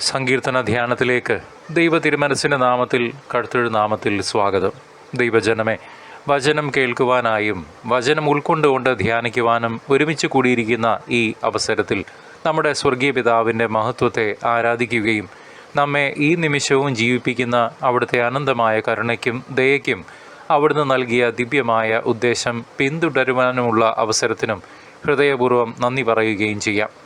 സങ്കീർത്തന ധ്യാനത്തിലേക്ക് ദൈവ തിരുമനസിന്റെ നാമത്തിൽ കടുത്തൊഴു നാമത്തിൽ സ്വാഗതം. ദൈവജനമേ വചനം കേൾക്കുവാനായും വചനം ഉൾക്കൊണ്ടുകൊണ്ട് ധ്യാനിക്കുവാനും ഒരുമിച്ച് കൂടിയിരിക്കുന്ന ഈ അവസരത്തിൽ നമ്മുടെ സ്വർഗീയ പിതാവിന്റെ മഹത്വത്തെ ആരാധിക്കുകയും നമ്മെ ഈ നിമിഷവും ജീവിപ്പിക്കുന്ന അവിടുത്തെ അനന്തമായ കരുണയ്ക്കും ദയയ്ക്കും അവിടുന്ന് നൽകിയ ദിവ്യമായ ഉദ്ദേശം പിന്തുടരുവാനുമുള്ള അവസരത്തിനും ഹൃദയപൂർവം നന്ദി പറയുകയും ചെയ്യാം.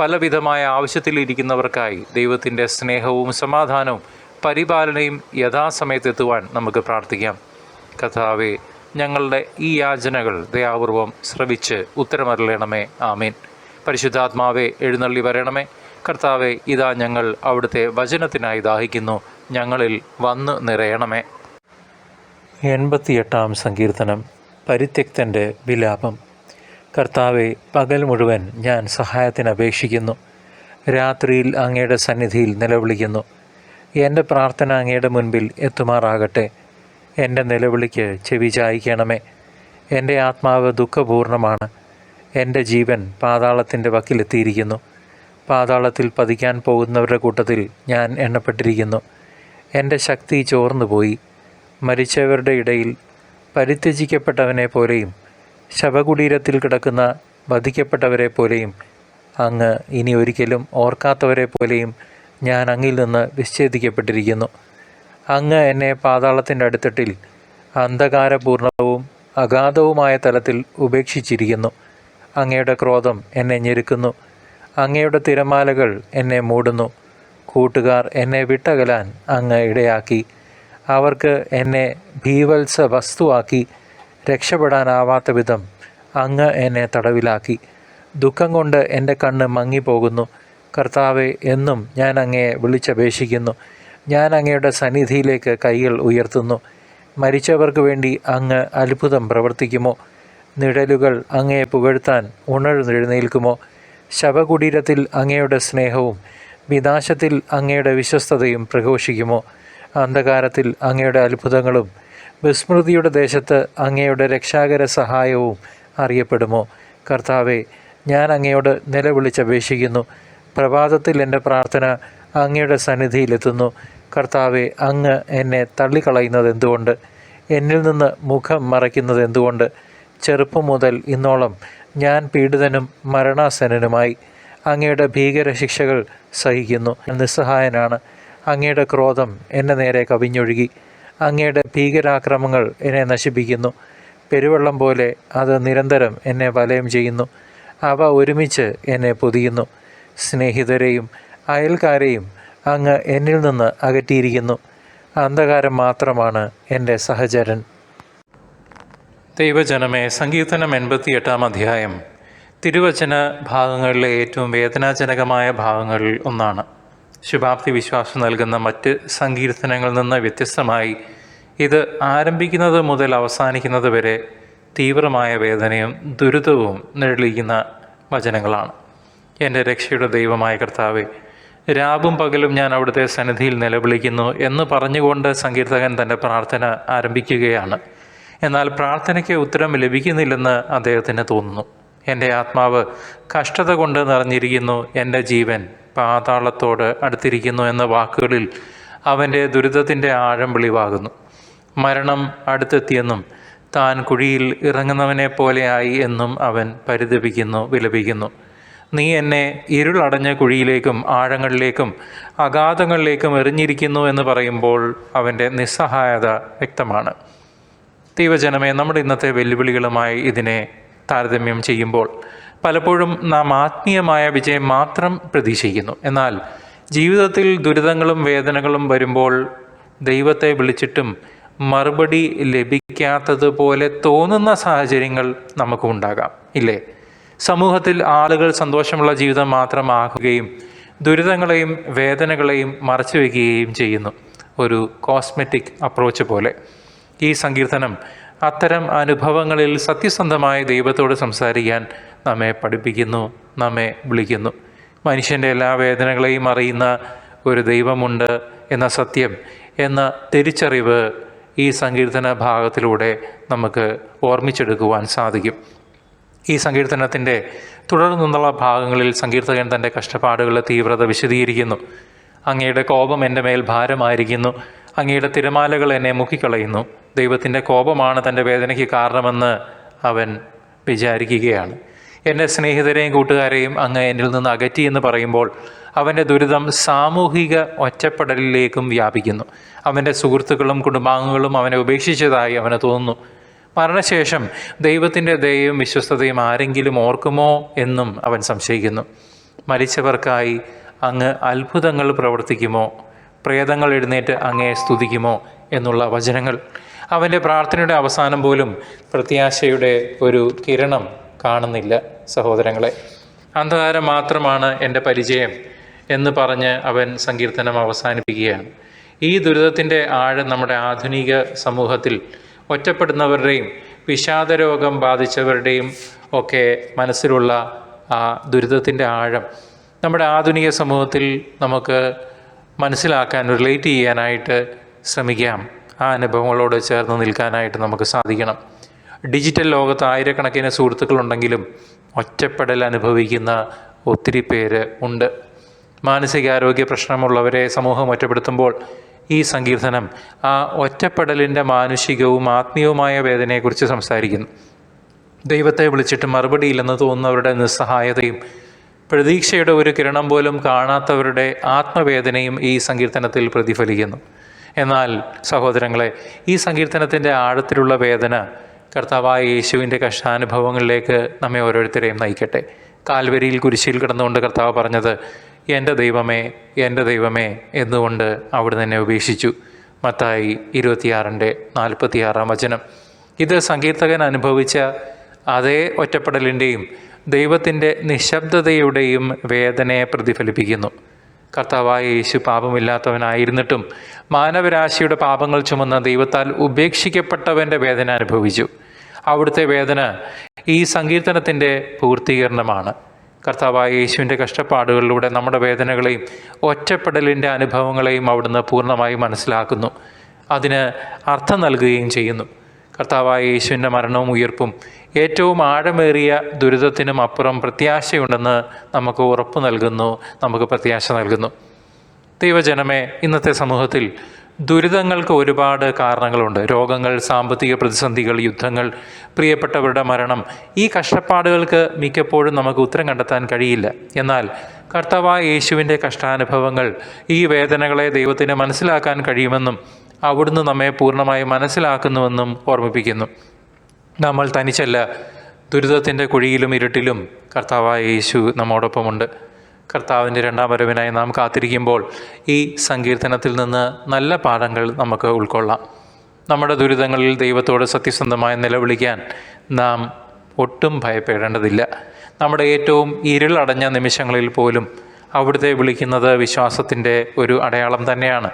പലവിധമായ ആവശ്യത്തിലിരിക്കുന്നവർക്കായി ദൈവത്തിന്റെ സ്നേഹവും സമാധാനവും പരിപാലനയും യഥാസമയത്തെത്തുവാൻ നമുക്ക് പ്രാർത്ഥിക്കാം. കഥാവെ ഞങ്ങളുടെ ഈ യാചനകൾ ദയാപൂർവം ശ്രവിച്ച് ഉത്തരമരളണമേ. ആമീൻ. പരിശുദ്ധാത്മാവെ എഴുന്നള്ളി വരണമേ. കർത്താവെ ഇതാ ഞങ്ങൾ അവിടുത്തെ വചനത്തിനായി ദാഹിക്കുന്നു. ഞങ്ങളിൽ വന്ന് നിറയണമേ. എൺപത്തിയെട്ടാം സങ്കീർത്തനം. പരിത്യക്തന്റെ വിലാപം. കർത്താവെ പകൽ മുഴുവൻ ഞാൻ സഹായത്തിന് അപേക്ഷിക്കുന്നു. രാത്രിയിൽ അങ്ങയുടെ സന്നിധിയിൽ നിലവിളിക്കുന്നു. എന്റെ പ്രാർത്ഥന അങ്ങയുടെ മുൻപിൽ എത്തുമാറാകട്ടെ. എന്റെ നിലവിളിക്ക് ചെവി ചായ്ക്കണമേ. എന്റെ ആത്മാവ് ദുഃഖപൂർണമാണ്. എന്റെ ജീവൻ പാതാളത്തിന്റെ വക്കിലെത്തിയിരിക്കുന്നു. പാതാളത്തിൽ പതിക്കാൻ പോകുന്നവരുടെ കൂട്ടത്തിൽ ഞാൻ എണ്ണപ്പെട്ടിരിക്കുന്നു. എന്റെ ശക്തി ചോർന്നുപോയി. മരിച്ചവരുടെ ഇടയിൽ പരിത്യജിക്കപ്പെട്ടവനെ പോലെയും ശവകുടീരത്തിൽ കിടക്കുന്ന വധിക്കപ്പെട്ടവരെ പോലെയും അങ്ങ് ഇനി ഒരിക്കലും ഓർക്കാത്തവരെ പോലെയും ഞാൻ അങ്ങിൽ നിന്ന് വിച്ഛേദിക്കപ്പെട്ടിരിക്കുന്നു. അങ്ങ് എന്നെ പാതാളത്തിന്റെ അടുത്തട്ടിൽ അന്ധകാരപൂർണവും അഗാധവുമായ തലത്തിൽ ഉപേക്ഷിച്ചിരിക്കുന്നു. അങ്ങയുടെ ക്രോധം എന്നെ ഞെരുക്കുന്നു. അങ്ങയുടെ തിരമാലകൾ എന്നെ മൂടുന്നു. കൂട്ടുകാർ എന്നെ വിട്ടകലാൻ അങ്ങ് ഇടയാക്കി. അവർക്ക് എന്നെ ഭീവത്സ വസ്തുവാക്കി രക്ഷപ്പെടാനാവാത്ത വിധം അങ്ങ് എന്നെ തടവിലാക്കി. ദുഃഖം കൊണ്ട് എന്റെ കണ്ണ് മങ്ങിപ്പോകുന്നു. കർത്താവെ എന്നും ഞാൻ അങ്ങയെ വിളിച്ചപേക്ഷിക്കുന്നു. ഞാൻ അങ്ങയുടെ സന്നിധിയിലേക്ക് കൈകൾ ഉയർത്തുന്നു. മരിച്ചവർക്ക് വേണ്ടി അങ്ങ് അത്ഭുതം പ്രവർത്തിക്കുമോ? നിഴലുകൾ അങ്ങയെ പുകഴ്ത്താൻ ഉണർന്നെഴുന്നേൽക്കുമോ? ശവകുടീരത്തിൽ അങ്ങയുടെ സ്നേഹവും വിനാശത്തിൽ അങ്ങയുടെ വിശ്വസ്തതയും പ്രഘോഷിക്കുമോ? അന്ധകാരത്തിൽ അങ്ങയുടെ അത്ഭുതങ്ങളും വിസ്മൃതിയുടെ ദേശത്ത് അങ്ങയുടെ രക്ഷാകര സഹായവും അറിയപ്പെടുമോ? കർത്താവെ ഞാൻ അങ്ങയോട് നിലവിളിച്ചപേക്ഷിക്കുന്നു. പ്രഭാതത്തിൽ എന്റെ പ്രാർത്ഥന അങ്ങയുടെ സന്നിധിയിലെത്തുന്നു. കർത്താവെ അങ്ങ് എന്നെ തള്ളിക്കളയുന്നത് എന്തുകൊണ്ട്? എന്നിൽ നിന്ന് മുഖം മറയ്ക്കുന്നത് എന്തുകൊണ്ട്? ചെറുപ്പം മുതൽ ഇന്നോളം ഞാൻ പീഡിതനും മരണാസനനുമായി അങ്ങയുടെ ഭീകര ശിക്ഷകൾ സഹിക്കുന്നു നിസ്സഹായനാണ്. അങ്ങയുടെ ക്രോധം എന്നെ നേരെ കവിഞ്ഞൊഴുകി. അങ്ങയുടെ ഭീകരാക്രമങ്ങൾ എന്നെ നശിപ്പിക്കുന്നു. പെരുവെള്ളം പോലെ അത് നിരന്തരം എന്നെ വലയം ചെയ്യുന്നു. അവ ഒരുമിച്ച് എന്നെ പൊതിയുന്നു. സ്നേഹിതരെയും അയൽക്കാരെയും അങ്ങ് എന്നിൽ നിന്ന് അകറ്റിയിരിക്കുന്നു. അന്ധകാരം മാത്രമാണ് എന്റെ സഹചരൻ. ദൈവജനമേ സങ്കീർത്തനം എൺപത്തിയെട്ടാം അധ്യായം. തിരുവചന ഭാഗങ്ങളിലെ ഏറ്റവും വേദനാജനകമായ ഭാഗങ്ങളിൽ ഒന്നാണ്. ശുഭാപ്തി വിശ്വാസം നൽകുന്ന മറ്റ് സങ്കീർത്തനങ്ങളിൽ നിന്ന് വ്യത്യസ്തമായി ഇത് ആരംഭിക്കുന്നത് മുതൽ അവസാനിക്കുന്നത് വരെ തീവ്രമായ വേദനയും ദുരിതവും നിഴലിക്കുന്ന വചനങ്ങളാണ്. എന്റെ രക്ഷയുടെ ദൈവമായ കർത്താവെ രാവും പകലും ഞാൻ അവിടുത്തെ സന്നിധിയിൽ നിലവിളിക്കുന്നു എന്ന് പറഞ്ഞുകൊണ്ട് സങ്കീർത്തകൻ തന്റെ പ്രാർത്ഥന ആരംഭിക്കുകയാണ്. എന്നാൽ പ്രാർത്ഥനയ്ക്ക് ഉത്തരം ലഭിക്കുന്നില്ലെന്ന് അദ്ദേഹത്തിന് തോന്നുന്നു. എന്റെ ആത്മാവ് കഷ്ടത കൊണ്ട് നിറഞ്ഞിരിക്കുന്നു എന്റെ ജീവൻ പാതാളത്തോട് അടുത്തിരിക്കുന്നു എന്ന വാക്കുകളിൽ അവന്റെ ദുരിതത്തിന്റെ ആഴം വെളിവാകുന്നു. മരണം അടുത്തെത്തിയെന്നും താൻ കുഴിയിൽ ഇറങ്ങുന്നവനെ പോലെയായി എന്നും അവൻ പരിതപിക്കുന്നു വിലപിക്കുന്നു. നീ എന്നെ ഇരുളടഞ്ഞ കുഴിയിലേക്കും ആഴങ്ങളിലേക്കും അഗാധങ്ങളിലേക്കും എറിഞ്ഞിരിക്കുന്നു എന്ന് പറയുമ്പോൾ അവന്റെ നിസ്സഹായത വ്യക്തമാണ്. ദൈവജനമേ നമ്മുടെ ഇന്നത്തെ വെല്ലുവിളികളുമായി ഇതിനെ താരതമ്യം ചെയ്യുമ്പോൾ പലപ്പോഴും നാം ആത്മീയമായ വിജയം മാത്രം പ്രതീക്ഷിക്കുന്നു. എന്നാൽ ജീവിതത്തിൽ ദുരിതങ്ങളും വേദനകളും വരുമ്പോൾ ദൈവത്തെ വിളിച്ചിട്ടും മറുപടി ലഭിക്കാത്തതുപോലെ തോന്നുന്ന സാഹചര്യങ്ങൾ നമുക്കുണ്ടാകാം ഇല്ലേ? സമൂഹത്തിൽ ആളുകൾ സന്തോഷമുള്ള ജീവിതം മാത്രമാകുകയും ദുരിതങ്ങളെയും വേദനകളെയും മറച്ചു വയ്ക്കുകയും ചെയ്യുന്നു. ഒരു കോസ്മെറ്റിക് അപ്രോച്ച് പോലെ. ഈ സങ്കീർത്തനം അത്തരം അനുഭവങ്ങളിൽ സത്യസന്ധമായ ദൈവത്തോട് സംസാരിക്കാൻ നമ്മെ പഠിപ്പിക്കുന്നു നമ്മെ വിളിക്കുന്നു. മനുഷ്യന്റെ എല്ലാ വേദനകളെയും അറിയുന്ന ഒരു ദൈവമുണ്ട് എന്ന സത്യം എന്ന തിരിച്ചറിവ് ഈ സങ്കീർത്തന ഭാഗത്തിലൂടെ നമുക്ക് ഓർമ്മിച്ചെടുക്കുവാൻ സാധിക്കും. ഈ സങ്കീർത്തനത്തിന്റെ തുടർന്നുള്ള ഭാഗങ്ങളിൽ സങ്കീർത്തകൻ തന്റെ കഷ്ടപ്പാടുകളുടെ തീവ്രത വിശദീകരിക്കുന്നു. അങ്ങയുടെ കോപം എന്റെ മേൽ ഭാരമായിരിക്കുന്നു. അങ്ങയുടെ തിരമാലകൾ എന്നെ മുക്കിക്കളയുന്നു. ദൈവത്തിന്റെ കോപമാണ് തന്റെ വേദനയ്ക്ക് കാരണമെന്ന് അവൻ വിചാരിക്കുകയാണ്. എന്റെ സ്നേഹിതരെയും കൂട്ടുകാരെയും അങ്ങ് എന്നിൽ നിന്ന് അകറ്റി എന്ന് പറയുമ്പോൾ അവന്റെ ദുരിതം സാമൂഹിക ഒറ്റപ്പെടലിലേക്കും വ്യാപിക്കുന്നു. അവന്റെ സുഹൃത്തുക്കളും കുടുംബാംഗങ്ങളും അവനെ ഉപേക്ഷിച്ചതായി അവന് തോന്നുന്നു. മരണശേഷം ദൈവത്തിന്റെ ദയയും വിശ്വസ്തതയും ആരെങ്കിലും ഓർക്കുമോ എന്നും അവൻ സംശയിക്കുന്നു. മരിച്ചവർക്കായി അങ്ങ് അത്ഭുതങ്ങൾ പ്രവർത്തിക്കുമോ? പ്രേതങ്ങൾ എഴുന്നേറ്റ് അങ്ങയെ സ്തുതിക്കുമോ എന്നുള്ള വചനങ്ങൾ. അവന്റെ പ്രാർത്ഥനയുടെ അവസാനം പോലും പ്രത്യാശയുടെ ഒരു കിരണം കാണുന്നില്ല സഹോദരങ്ങളെ. അന്ധകാരം മാത്രമാണ് എന്റെ പരിചയം എന്ന് പറഞ്ഞ് അവൻ സങ്കീർത്തനം അവസാനിപ്പിക്കുകയാണ്. ഈ ദുരിതത്തിന്റെ ആഴം നമ്മുടെ ആധുനിക സമൂഹത്തിൽ ഒറ്റപ്പെടുന്നവരുടെയും വിഷാദരോഗം ബാധിച്ചവരുടെയും ഒക്കെ മനസ്സിലുള്ള ആ ദുരിതത്തിന്റെ ആഴം നമ്മുടെ ആധുനിക സമൂഹത്തിൽ നമുക്ക് മനസ്സിലാക്കാൻ റിലേറ്റ് ചെയ്യാനായിട്ട് ശ്രമിക്കാം. ആ അനുഭവങ്ങളോട് ചേർന്ന് നിൽക്കാനായിട്ട് നമുക്ക് സാധിക്കണം. ഡിജിറ്റൽ ലോകത്ത് ആയിരക്കണക്കിന് സുഹൃത്തുക്കളുണ്ടെങ്കിലും ഒറ്റപ്പെടൽ അനുഭവിക്കുന്ന ഒത്തിരി പേര് ഉണ്ട്. മാനസികാരോഗ്യ പ്രശ്നമുള്ളവരെ സമൂഹം ഒറ്റപ്പെടുത്തുമ്പോൾ ഈ സങ്കീർത്തനം ആ ഒറ്റപ്പെടലിന്റെ മാനുഷികവും ആത്മീയവുമായ വേദനയെക്കുറിച്ച് സംസാരിക്കുന്നു. ദൈവത്തെ വിളിച്ചിട്ട് മറുപടിയില്ലെന്ന് തോന്നുന്നവരുടെ നിസ്സഹായതയും പ്രതീക്ഷയുടെ ഒരു കിരണം പോലും കാണാത്തവരുടെ ആത്മവേദനയും ഈ സങ്കീർത്തനത്തിൽ പ്രതിഫലിക്കുന്നു. എന്നാൽ സഹോദരങ്ങളെ ഈ സങ്കീർത്തനത്തിന്റെ ആഴത്തിലുള്ള വേദന കർത്താവായ യേശുവിന്റെ കഷ്ടാനുഭവങ്ങളിലേക്ക് നമ്മെ ഓരോരുത്തരെയും നയിക്കട്ടെ. കാൽവരിയിൽ കുരിശിൽ കിടന്നുകൊണ്ട് കർത്താവ് പറഞ്ഞത് എന്റെ ദൈവമേ എന്റെ ദൈവമേ എന്നുകൊണ്ട് അവിടെ തന്നെ ഉപേക്ഷിച്ചു. മത്തായി ഇരുപത്തിയാറിന്റെ നാൽപ്പത്തിയാറാം വചനം. ഇത് സങ്കീർത്തകൻ അനുഭവിച്ച അതേ ഒറ്റപ്പെടലിന്റെയും ദൈവത്തിന്റെ നിശബ്ദതയുടെയും വേദനയെ പ്രതിഫലിപ്പിക്കുന്നു. കർത്താവായ യേശു പാപമില്ലാത്തവനായിരുന്നിട്ടും മാനവരാശിയുടെ പാപങ്ങൾ ചുമന്ന ദൈവത്താൽ ഉപേക്ഷിക്കപ്പെട്ടവന്റെ വേദന അനുഭവിച്ചു. അവിടുത്തെ വേദന ഈ സങ്കീർത്തനത്തിന്റെ പൂർത്തീകരണമാണ്. കർത്താവായ യേശുവിന്റെ കഷ്ടപ്പാടുകളിലൂടെ നമ്മുടെ വേദനകളെയും ഒറ്റപ്പെടലിന്റെ അനുഭവങ്ങളെയും അവിടുന്ന് പൂർണമായി മനസ്സിലാക്കുന്നു. അതിന് അർത്ഥം നൽകുകയും ചെയ്യുന്നു. കർത്താവായ യേശുവിന്റെ മരണവും ഉയർപ്പും ഏറ്റവും ആഴമേറിയ ദുരിതത്തിനും അപ്പുറം പ്രത്യാശയുണ്ടെന്ന് നമുക്ക് ഉറപ്പ് നൽകുന്നു നമുക്ക് പ്രത്യാശ നൽകുന്നു. ദൈവജനമേ ഇന്നത്തെ സമൂഹത്തിൽ ദുരിതങ്ങൾക്ക് ഒരുപാട് കാരണങ്ങളുണ്ട്. രോഗങ്ങൾ സാമ്പത്തിക പ്രതിസന്ധികൾ യുദ്ധങ്ങൾ പ്രിയപ്പെട്ടവരുടെ മരണം ഈ കഷ്ടപ്പാടുകൾക്ക് മിക്കപ്പോഴും നമുക്ക് ഉത്തരം കണ്ടെത്താൻ കഴിയില്ല. എന്നാൽ കർത്താവായ യേശുവിന്റെ കഷ്ടാനുഭവങ്ങൾ ഈ വേദനകളെ ദൈവത്തിന് മനസ്സിലാക്കാൻ കഴിയുമെന്നും അവിടുന്ന് നമ്മെ പൂർണമായി മനസ്സിലാക്കുന്നുവെന്നും ഓർമ്മിപ്പിക്കുന്നു. നമ്മൾ തനിച്ചല്ല ദുരിതത്തിന്റെ കുഴിയിലും ഇരുട്ടിലും കർത്താവായ യേശു നമ്മോടൊപ്പമുണ്ട്. കർത്താവിന്റെ രണ്ടാം വരവിനായി നാം കാത്തിരിക്കുമ്പോൾ ഈ സങ്കീർത്തനത്തിൽ നിന്ന് നല്ല പാഠങ്ങൾ നമുക്ക് ഉൾക്കൊള്ളാം. നമ്മുടെ ദുരിതങ്ങളിൽ ദൈവത്തോട് സത്യസന്ധമായി നിലവിളിക്കാൻ നാം ഒട്ടും ഭയപ്പെടേണ്ടതില്ല. നമ്മുടെ ഏറ്റവും ഇരുളടഞ്ഞ നിമിഷങ്ങളിൽ പോലും അവിടുത്തെ വിളിക്കുന്നത് വിശ്വാസത്തിന്റെ ഒരു അടയാളം തന്നെയാണ്.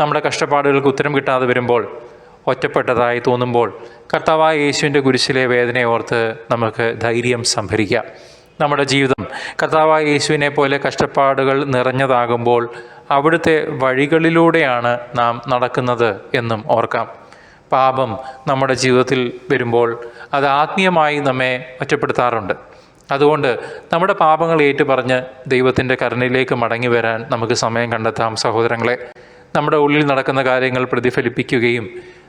നമ്മുടെ കഷ്ടപ്പാടുകൾക്ക് ഉത്തരം കിട്ടാതെ വരുമ്പോൾ ഒറ്റപ്പെട്ടതായി തോന്നുമ്പോൾ കർത്താവായ യേശുവിന്റെ കുരിശിലെ വേദനയോർത്ത് നമുക്ക് ധൈര്യം സംഭരിക്കാം. നമ്മുടെ ജീവിതം കർത്താവായ യേശുവിനെ പോലെ കഷ്ടപ്പാടുകൾ നിറഞ്ഞതാകുമ്പോൾ അവിടുത്തെ വഴികളിലൂടെയാണ് നാം നടക്കുന്നത് എന്നും ഓർക്കാം. പാപം നമ്മുടെ ജീവിതത്തിൽ വരുമ്പോൾ അത് ആത്മീയമായി നമ്മെ ഒറ്റപ്പെടുത്താറുണ്ട്. അതുകൊണ്ട് നമ്മുടെ പാപങ്ങൾ ഏറ്റുപറഞ്ഞ് ദൈവത്തിന്റെ കരുണയിലേക്ക് മടങ്ങി വരാൻ നമുക്ക് സമയം കണ്ടെത്താം സഹോദരങ്ങളെ. നമ്മുടെ ഉള്ളിൽ നടക്കുന്ന കാര്യങ്ങൾ പ്രതിഫലിപ്പിക്കുകയും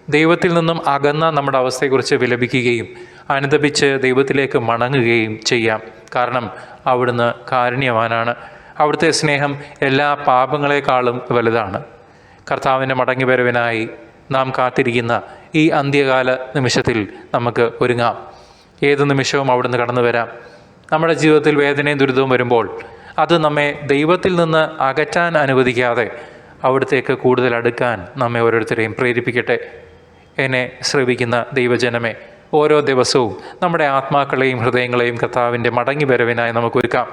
ദൈവത്തിൽ നിന്നും അകന്ന നമ്മുടെ അവസ്ഥയെക്കുറിച്ച് വിലപിക്കുകയും അനുദപിച്ച് ദൈവത്തിലേക്ക് മടങ്ങുകയും ചെയ്യാം. കാരണം അവിടുന്ന് കാരുണ്യവാനാണ്. അവിടുത്തെ സ്നേഹം എല്ലാ പാപങ്ങളെക്കാളും വലുതാണ്. കർത്താവിന്റെ മടങ്ങിവരവിനായി നാം കാത്തിരിക്കുന്ന ഈ അന്ത്യകാല നിമിഷത്തിൽ നമുക്ക് ഒരുങ്ങാം. ഏത് നിമിഷവും അവിടുന്ന് കടന്നു വരാം. നമ്മുടെ ജീവിതത്തിൽ വേദനയും ദുരിതവും വരുമ്പോൾ അത് നമ്മെ ദൈവത്തിൽ നിന്ന് അകറ്റാൻ അനുവദിക്കാതെ അവിടത്തേക്ക് കൂടുതൽ അടുക്കാൻ നമ്മെ ഓരോരുത്തരെയും പ്രേരിപ്പിക്കട്ടെ. എന്നെ ശ്രവിക്കുന്ന ദൈവജനമേ ഓരോ ദിവസവും നമ്മുടെ ആത്മാക്കളെയും ഹൃദയങ്ങളെയും കർത്താവിന്റെ മടങ്ങി വരവിനായി നമുക്കൊരുക്കാം.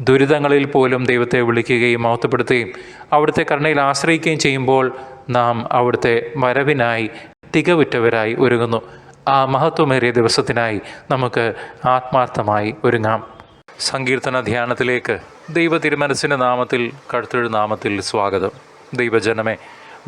ദുരിതങ്ങളിൽ പോലും ദൈവത്തെ വിളിക്കുകയും മഹത്വപ്പെടുത്തുകയും അവിടുത്തെ കരുണയിൽ ആശ്രയിക്കുകയും ചെയ്യുമ്പോൾ നാം അവിടുത്തെ വരവിനായി തികവുറ്റവരായി ഒരുങ്ങുന്നു. ആ മഹത്വമേറിയ ദിവസത്തിനായി നമുക്ക് ആത്മാർത്ഥമായി ഒരുങ്ങാം. സങ്കീർത്തന ധ്യാനത്തിലേക്ക് ദൈവ തിരുമനസിന്റെ നാമത്തിൽ കടുത്തൊരു നാമത്തിൽ സ്വാഗതം. ദൈവജനമേ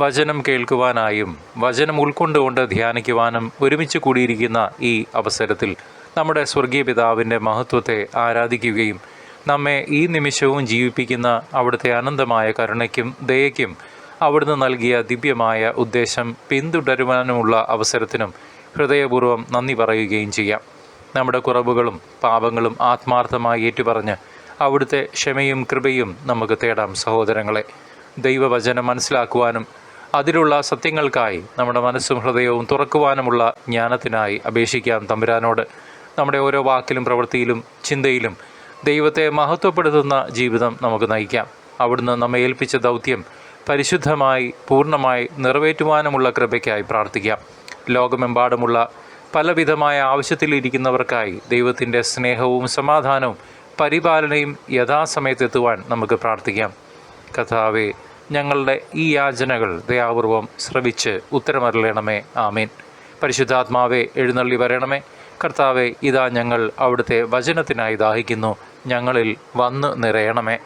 വചനം കേൾക്കുവാനായും വചനം ഉൾക്കൊണ്ടുകൊണ്ട് ധ്യാനിക്കുവാനും ഒരുമിച്ച് കൂടിയിരിക്കുന്ന ഈ അവസരത്തിൽ നമ്മുടെ സ്വർഗീയ പിതാവിന്റെ മഹത്വത്തെ ആരാധിക്കുകയും നമ്മെ ഈ നിമിഷവും ജീവിപ്പിക്കുന്ന അവിടുത്തെ അനന്തമായ കരുണയ്ക്കും ദയയ്ക്കും അവിടുന്ന് നൽകിയ ദിവ്യമായ ഉദ്ദേശം പിന്തുടരുവാനുമുള്ള അവസരത്തിനും ഹൃദയപൂർവം നന്ദി പറയുകയും ചെയ്യാം. നമ്മുടെ കുറവുകളും പാപങ്ങളും ആത്മാർത്ഥമായി ഏറ്റുപറഞ്ഞ് അവിടുത്തെ ക്ഷമയും കൃപയും നമുക്ക് തേടാം സഹോദരങ്ങളെ. ദൈവവചനം മനസ്സിലാക്കുവാനും അതിലുള്ള സത്യങ്ങൾക്കായി നമ്മുടെ മനസ്സും ഹൃദയവും തുറക്കുവാനുമുള്ള ജ്ഞാനത്തിനായി അപേക്ഷിക്കാം തമ്പുരാനോട്. നമ്മുടെ ഓരോ വാക്കിലും പ്രവൃത്തിയിലും ചിന്തയിലും ദൈവത്തെ മഹത്വപ്പെടുത്തുന്ന ജീവിതം നമുക്ക് നയിക്കാം. അവിടുന്ന് നമ്മെ ഏൽപ്പിച്ച ദൗത്യം പരിശുദ്ധമായി പൂർണമായി നിറവേറ്റുവാനുമുള്ള കൃപയ്ക്കായി പ്രാർത്ഥിക്കാം. ലോകമെമ്പാടുമുള്ള പലവിധമായ ആവശ്യത്തിലിരിക്കുന്നവർക്കായി ദൈവത്തിന്റെ സ്നേഹവും സമാധാനവും പരിപാലനയും യഥാസമയത്തെത്തുവാൻ നമുക്ക് പ്രാർത്ഥിക്കാം. കഥാവെ ഞങ്ങളുടെ ഈ യാചനകൾ ദയാപൂർവം ശ്രവിച്ച് ഉത്തരമറിയണമേ ആമീൻ. പരിശുദ്ധാത്മാവെ എഴുന്നള്ളി വരണമേ. കർത്താവെ ഇതാ ഞങ്ങൾ അവിടുത്തെ വചനത്തിനായി ദാഹിക്കുന്നു. ഞങ്ങളിൽ വന്ന് നിറയണമേ.